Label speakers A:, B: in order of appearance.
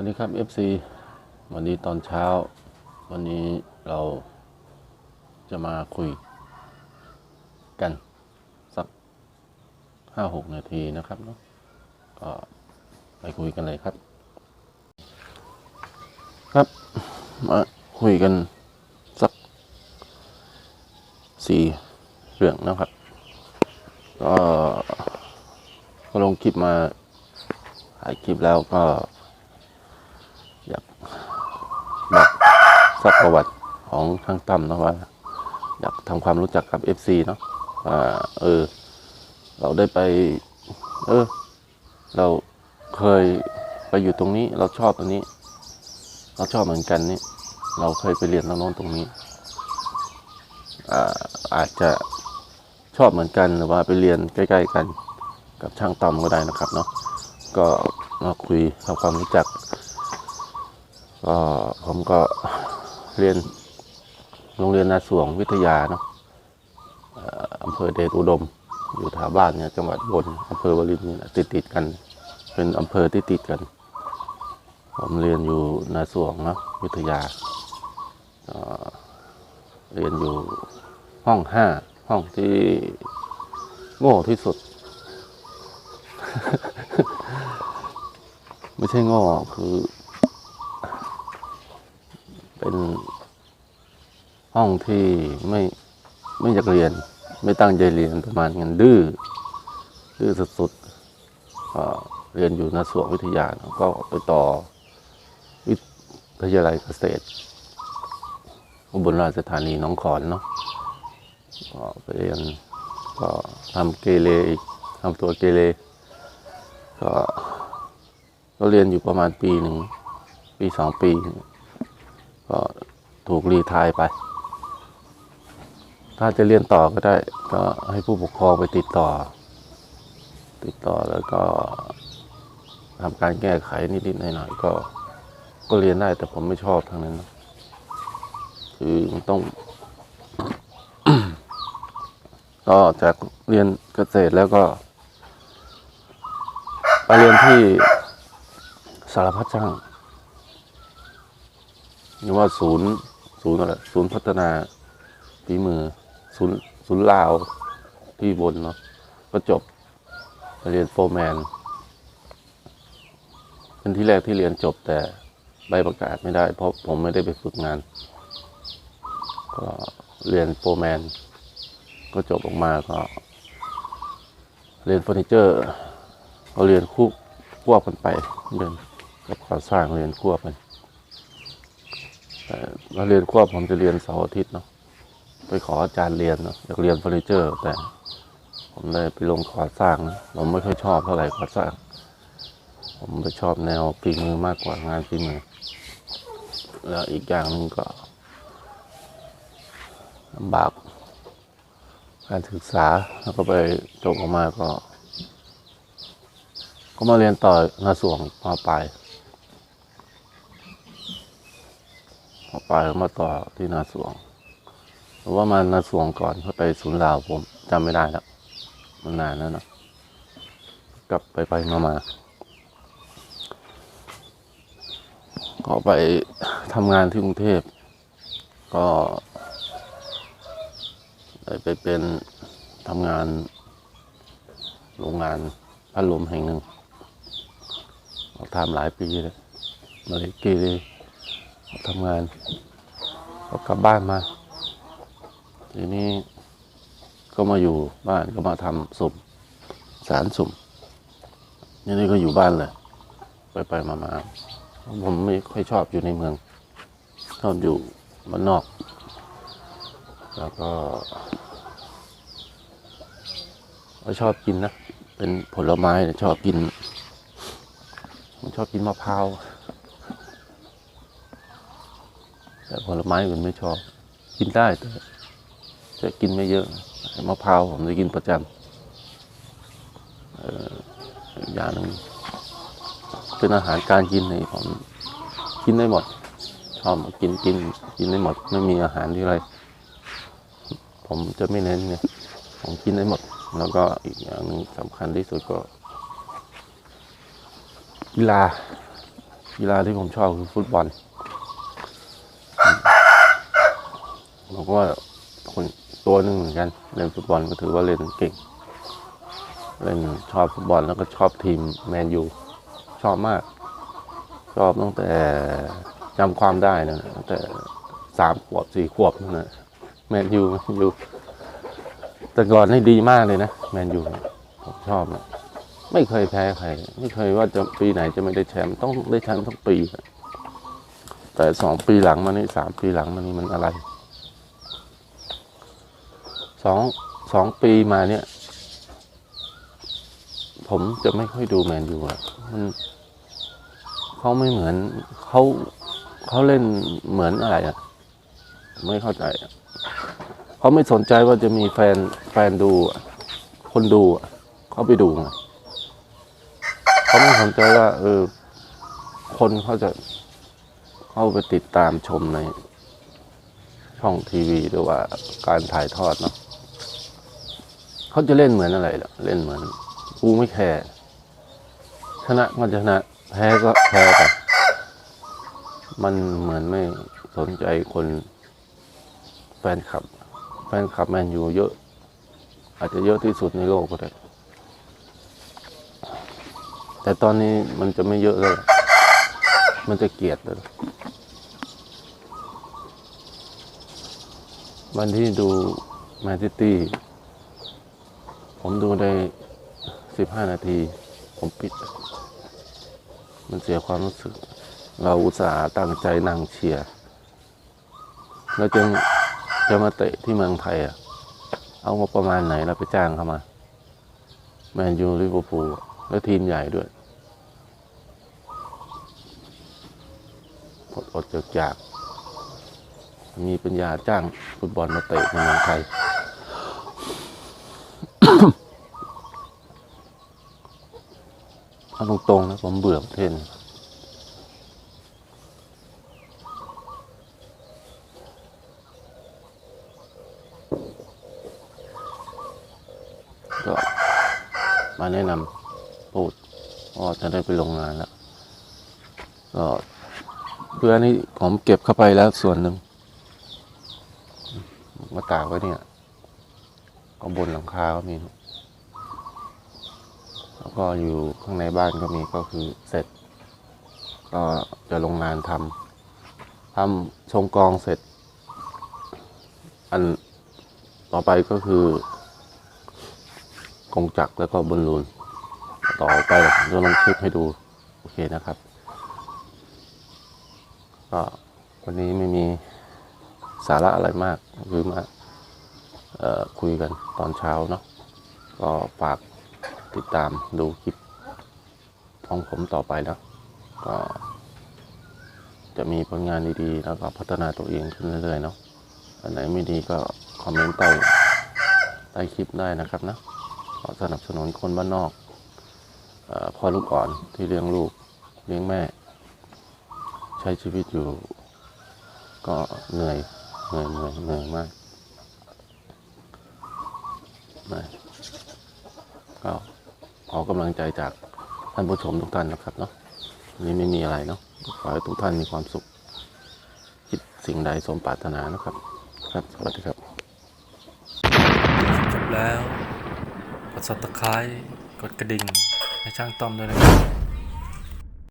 A: วันนี้ครับ FC วันนี้ตอนเช้า วันนี้เราจะมาคุยกันสักห้าหกนาทีนะครับเนาะก็ไปคุยกันเลยครับ ครับ มาคุยกันสักสี่เรื่องนะครับ ก็ก็ลงคลิปมาถ่ายคลิปแล้วก็ อยากบอก สักประวัติของช่างตั้มนะว่า อยากทำความรู้จักกับ FC เนาะว่าเออ เราได้ไป เออ เราเคยไปอยู่ตรงนี้ เราชอบตรงนี้ เราชอบเหมือนกันนี่เราเคยไปเรียนตรงโน้นตรงนี้อ่าอาจจะชอบเหมือนกันหรือว่าไปเรียนใกล้ๆกันกับช่างต้อมก็ได้นะครับเนาะก็มาคุยทำความรู้จักก็ผมก็ เรียนโรงเรียนนาสวงวิทยาเนาะอำเภอเดชอุดม อยู่แถวบ้านเนี่ยจังหวัดอุบนอำเภอวรินติดติดกัน เป็นอำเภอที่ติดกัน ผมเรียนอยู่นาสวงเนาะวิทยาเอ่อเรียนอยู่ห้องห้าห้องที่โง่ที่สุด ไม่ใช่โง่คือ เป็นห้องที่ไม่ไม่อยากเรียน ไม่ตั้งใจเรียนประมาณกันดื้อดื้อสุดๆเรียนอยู่นสวงวิทยาก็ไปต่อวิทยาลัยเกษตรอุบลราชธานีน้องขอนเนาะก็ไปเรียนก็ทำเกเรอีกทำตัวเกเรก็ก็เรียนอยู่ประมาณปีหนึ่งปีสองปี ก็ถูกรีไทายไป ถ้าจะเรียนต่อก็ได้ ก็ให้ผู้ปกครองไปติดต่อ ติดต่อแล้วก็ทำการแก้ไขนิดๆหน่อยๆก็ ก็เรียนได้แต่ผมไม่ชอบทางนั้น คือมันต้องก็จากเรียนเกษตรแล้วก็ไปเรียนที่สารพัดช่าง หรือว่าศูนย์ศูนย์อะไรศูนย์พัฒนาฝีมือศูนย์ศูนย์ลาวที่บนเนาะก็จบเรียนโฟร์แมนเป็นที่แรกที่เรียนจบแต่ใบประกาศไม่ได้ เพราะผมไม่ได้ไปฝึกงาน ก็เรียนโฟร์แมน ก็จบออกมาก็ เรียนเฟอร์นิเจอร์ก็เรียนคู่ควบกันไปเรียนกับก่อสร้างเรียนควบกัน แต่เราเรียนควบผมจะเรียนเสาร์อาทิตย์เนาะไปขออาจารย์เรียนเนาะอยากเรียนเฟอร์นิเจอร์ แต่ ผมได้ไปลงก่อสร้างนะผมไม่ค่อยชอบเท่าไหร่ก่อสร้าง ผมไปชอบแนวฝีมือมากกว่างานฝีมือ แล้วอีกอย่างหนึ่งก็ลำบากการศึกษาแล้วก็ไปจบออกมาก็ ก็มาเรียนต่อนาสวงมาปลาย พอไปมาต่อที่นาสวงหรือว่ามานาสวงก่อนเขาไปศูนย์ลาวผมจำไม่ได้แล้วมันนานแล้วนะกลับไปไปมามาก็ไปทำงานที่กรุงเทพ ก็ได้ไปเป็นทำงานโรงงานพัดลมแห่งหนึ่งเราทำหลายปีเลยมาเลกีเลย ทำงานก็กลับบ้านมา ทีนี้ก็มาอยู่บ้านก็มาทำสุ่มสารสุ่มทีนี้ก็อยู่บ้านเลย ไปไปมามาผมไม่ค่อยชอบอยู่ในเมือง ชอบอยู่บ้านนอก แล้วก็ก็ชอบกินนะ เป็นผลไม้ชอบกินชอบกินมะพร้าว แต่ผลไม้อื่นไม่ชอบ กินได้แต่จะกินไม่เยอะมะพร้าวผมจะกินประจำอย่างหนึ่งเป็นอาหารการกินในผมกินได้หมด ชอบกินกินกินได้หมด ไม่มีอาหารที่อะไร ผมจะไม่เน้นเนี่ยผมกินได้หมด แล้วก็อีกอย่างหนึ่งสำคัญที่สุดก็กีฬากีฬาที่ผมชอบคือฟุตบอล ผมก็คนตัวหนึ่งเหมือนกันเล่นฟุตบอลก็ถือว่าเล่นเก่งเล่นชอบฟุตบอลแล้วก็ชอบทีมแมนยูชอบมาก ชอบตั้งแต่จำความได้นะตั้งแต่สามขวบสี่ขวบนั่นนะแมนยูแมนยูแต่ก่อนนี่ดีมากเลยนะแมนยูผมชอบนะไม่เคยแพ้ใคร ไม่เคยว่าจะปีไหนจะไม่ได้แชมป์ต้องได้แชมป์ทุกปี แต่สองปีหลังมานี่สามปีหลังมานี่มันอะไร สองสองปีมาเนี่ย ผมจะไม่ค่อยดูแมนยูอะมันเขาไม่เหมือนเขาเขาเล่นเหมือนอะไรอะ ไม่เข้าใจอะเขาไม่สนใจว่าจะมีแฟนแฟนดูอะคนดูอะเขาไปดูไงเขาไม่สนใจว่า เออ คนเขาจะเข้าไปติดตามชมในช่องทีวีหรือว่าการถ่ายทอดเนาะ เขาจะเล่นเหมือนอะไรล่ะ เล่นเหมือนกูไม่แคร์ชนะก็ชนะ แพ้ก็แพ้ไปมันเหมือนไม่สนใจคนแฟนคลับ แฟนคลับแมนยูเยอะ อาจจะเยอะที่สุดในโลกก็ได้ แต่ตอนนี้มันจะไม่เยอะเลยมันจะเกลียดเลยวันที่ดูแมนซิตี้ ผมดูได้สิบห้านาที ผมปิด มันเสียความรู้สึก เราอุตส่าห์ตั้งใจนั่งเชียร์แล้วจึงจะมาเตะที่เมืองไทยอะ เอางบประมาณไหนเราไปจ้างเข้ามา แมนยูลิเวอร์พูลแล้วทีมใหญ่ด้วยอดอดจากจาก มีปัญญาจ้างฟุตบอลมาเตะในเมืองไทย เอาตรงๆนะผมเบื่อประเทศนี้ก็มาแนะนำพูดก็จะได้ไปลงงานแล้ว ก็เพื่อนี่ผมเก็บเข้าไปแล้วส่วนหนึ่งมาตากไว้เนี่ยก็บนหลังคาก็มี แล้วก็อยู่ข้างในบ้านก็มีก็คือเสร็จ ก็จะลงงานทำทำชงกรองเสร็จ อันต่อไปก็คือกงจักรแล้วก็บอลลูน ต่อไปจะลงคลิปให้ดูโอเคนะครับ ก็วันนี้ไม่มีสาระอะไรมากคือมาอคุยกันตอนเช้าเนาะก็ฝาก ติดตามดูคลิปของผมต่อไปนะก็จะมีผลงานดีๆ แล้วก็พัฒนาตัวเองขึ้นเรื่อยๆเนาะอันไหนไม่ดีก็คอมเมนต์ใต้ใต้คลิปได้นะครับนะขอสนับสนุนคนบ้านนอกออพ่อลูกอ่อนที่เลี้ยงลูกเลี้ยงแม่ ใช้ชีวิตอยู่ ก็เหนื่อยเหนื่อยเหนื่อยเหนื่อยมากนะก็ ขอกำลังใจจากท่านผู้ชมทุกท่านนะครับเนาะนี้ไม่มีอะไรเนาะขอให้ทุกท่านมีความสุข คิดสิ่งใดสมปรารถนานะครับ ครับ สวัสดีครับ
B: จบแล้ว กดซับสไคร้กดกระดิ่ง ให้ช่างต้อมด้วยนะครับ